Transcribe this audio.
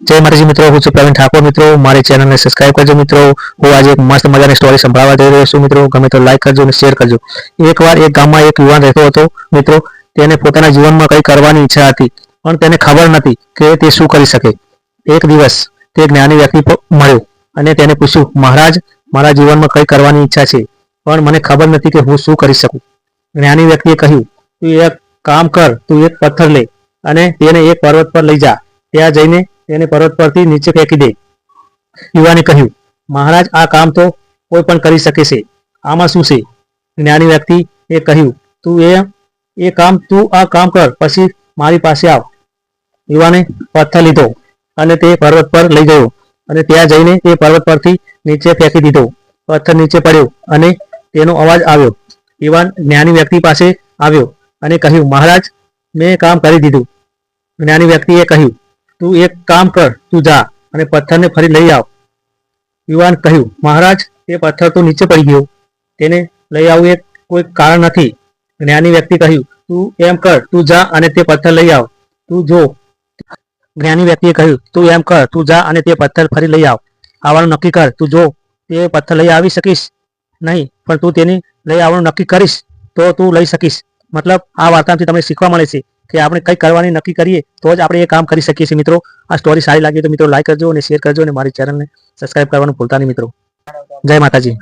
જય માતાજી મિત્રો, હું છું પ્રવીણ ઠાકોર મિત્રો. મારી ચેનલને સબસ્ક્રાઇબ કરજો મિત્રો. હું આજે એક મસ્ત મજાની સ્ટોરી સંભળાવવા જઈ રહ્યો છું મિત્રો. ગમે તો લાઈક કરજો અને શેર કરજો. એકવાર એક ગામમાં એક યુવાન રહેતો હતો મિત્રો. તેને પોતાના જીવનમાં કંઈ કરવાની ઈચ્છા હતી, પણ તેને ખબર નથી કે તે શું કરી શકે. એક દિવસ તે જ્ઞાની વ્યક્તિ મળ્યો અને તેને પૂછ્યું, મહારાજ, મારા જીવનમાં કંઈ કરવાની ઈચ્છા છે, પણ મને ખબર નથી કે હું શું કરી શકું. જ્ઞાની વ્યક્તિએ કહ્યું, તું એક કામ કર, તું એક પથ્થર લે અને તેને એક પર્વત પર લઈ જા. ત્યાં જઈને તેને પર્વત પરથી નીચે ફેંકી દે. યુવાને કહ્યું, મહારાજ, આ કામ તો કોઈ પણ કરી શકે છે. આમાં શું છે? જ્ઞાની વ્યક્તિ એ કહ્યું, તું એ એ કામ, તું આ કામ કર, પછી મારી પાસે આવ. યુવાને પથ્થર લીધો અને તે પર્વત પર લઈ ગયો અને ત્યાં જઈને તે પર્વત પરથી નીચે ફેંકી દીધો. પથ્થર નીચે પડ્યો અને તેનો અવાજ આવ્યો. યુવાન જ્ઞાની વ્યક્તિ પાસે આવ્યો અને કહ્યું, મહારાજ, મેં કામ કરી દીધું. જ્ઞાની વ્યક્તિએ કહ્યું તું એક કામ કર, તું જા અને પથ્થરને ફરી લઈ આવ. યુવાન કહ્યું, મહારાજ, એ પથ્થર તો નીચે પડી ગયો. તેને લઈ આવવું એ કોઈ કારણ નથી. જ્ઞાની વ્યક્તિ કહ્યું, તું એમ કર, તું જા અને તે પથ્થર લઈ આવ. તું જો. જ્ઞાની વ્યક્તિએ કહ્યું, તું એમ કર, તું જા અને તે પથ્થર ફરી લઈ આવ. આવવાનું નક્કી કર, તું જો, તે પથ્થર લઈ આવી શકીશ નહીં, પણ તું તેની લઈ આવવાનું નક્કી કરીશ તો તું લઈ શકીશ. મતલબ આ વાર્તાથી તમને શીખવા મળે છે કે આપણે કંઈક કરવાની નક્કી કરીએ, તો જ આપણે એ કામ કરી શકીએ છીએ મિત્રો. આ સ્ટોરી સારી લાગી તો મિત્રો લાઈક કરજો અને શેર કરજો અને મારી ચેનલને સબસ્ક્રાઈબ કરવાનું ભૂલતા નહીં મિત્રો. જય માતાજી.